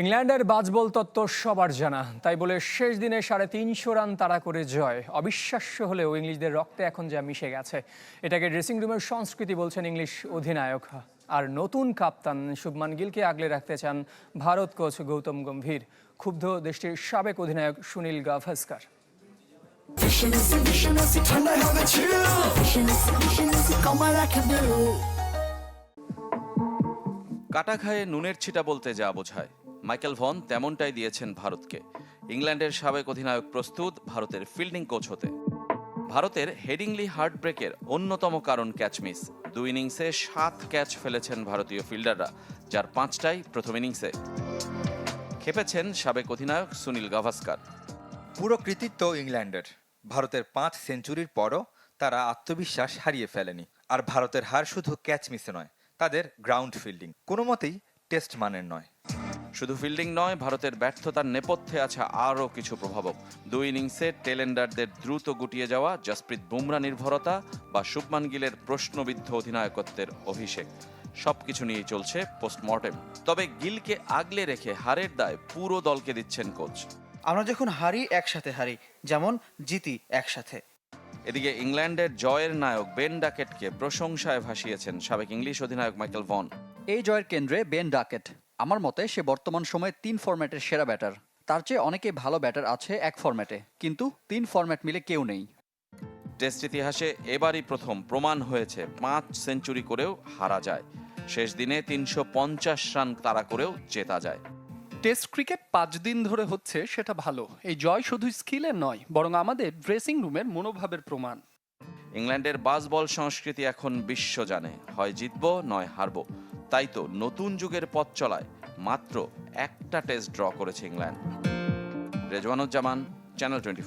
ইংল্যান্ডের বাজবল তত্ত্ব সবার জানা। তাই বলে শেষ দিনে সাড়ে তিনশো রান তাড়া করে জয়। অবিশ্বাস্য হলেও ইংলিশদের রক্তে এখন যা মিশে গেছে। এটাকে ড্রেসিং রুমের সংস্কৃতি বলছেন ইংলিশ অধিনায়ক। আর নতুন কাপ্তান শুভমান গিলকে আগলে রাখতে চান ভারত কোচ গৌতম গম্ভীর। ক্ষুব্ধ দেশটির সাবেক অধিনায়ক সুনীল গাভাস্কার। কাটা খায়ে নুনের ছিটা বলতে যা বোঝায়। মাইকেল ভন তেমনটাই দিয়েছেন ভারতকে। ইংল্যান্ডের সাবেক অধিনায়ক প্রস্তুত, ভারতের ফিল্ডিং কোচ হতে। ভারতের হেডিংলি হার্ট ব্রেকের অন্যতম কারণ ক্যাচ মিস দুই ইনিংসে সাত ক্যাচ ফেলেছেন ভারতীয় ফিল্ডাররা, যার পাঁচটাই প্রথম ইনিংসে খেপেছেন সাবেক অধিনায়ক সুনীল গাভাস্কার। পুরো কৃতিত্ব ইংল্যান্ডের। ভারতের পাঁচ সেঞ্চুরির পরও তারা আত্মবিশ্বাস হারিয়ে ফেলেনি। আর ভারতের হার শুধু ক্যাচ মিসে নয়, তাদের গ্রাউন্ড ফিল্ডিং কোনো মতেই টেস্ট মানের নয়। শুধু ফিল্ডিং নয় ভারতের ব্যর্থতার নেপথ্যে আছে আরও কিছু প্রভাবক। দুই ইনিংসে টেলেন্ডারদের দ্রুত গুটিয়ে যাওয়া জসপ্রীত বুমরা নির্ভরতা বা শুভমান গিলের প্রশ্নবিদ্ধ অধিনায়কত্বের অভিষেক। সবকিছু নিয়েই চলছে পোস্টমর্টেম। তবে গিলকে আগলে রেখে হারের দায় পুরো দলকে দিচ্ছেন কোচ। আমরা যখন হারি একসাথে হারি যেমন জিতি একসাথে। এদিকে ইংল্যান্ডের জয়ের নায়ক বেন ডাকেটকে প্রশংসায় ভাসিয়েছেন সাবেক ইংলিশ অধিনায়ক মাইকেল ভন। এই জয়ের কেন্দ্রে বেন ডাকেট। আমার মতে সে বর্তমান সময়ে তিন ফরম্যাটের সেরা ব্যাটার। তার চেয়ে অনেকেই ভালো ব্যাটার আছে এক ফরম্যাটে। কিন্তু তিন ফরম্যাট মিলে কেউ নেই। টেস্ট ইতিহাসে এবারই প্রথম প্রমাণ হয়েছে পাঁচ সেঞ্চুরি করেও হারা যায়। শেষ দিনে তিনশো পঞ্চাশ রান তাড়া করেও জেতা যায়। টেস্ট ক্রিকেট পাঁচ দিন ধরে হচ্ছে সেটা ভালো। এই জয় শুধু স্কিলের নয় বরং আমাদের ড্রেসিং রুমের মনোভাবের প্রমাণ। ইংল্যান্ডের বাসবল সংস্কৃতি এখন বিশ্ব জানে হয় জিতবো নয় হারবো। তাই তো নতুন যুগের পথ চলায় মাত্র একটা টেস্ট ড্র করেছে ইংল্যান্ড। Rezwanuzzaman channel twenty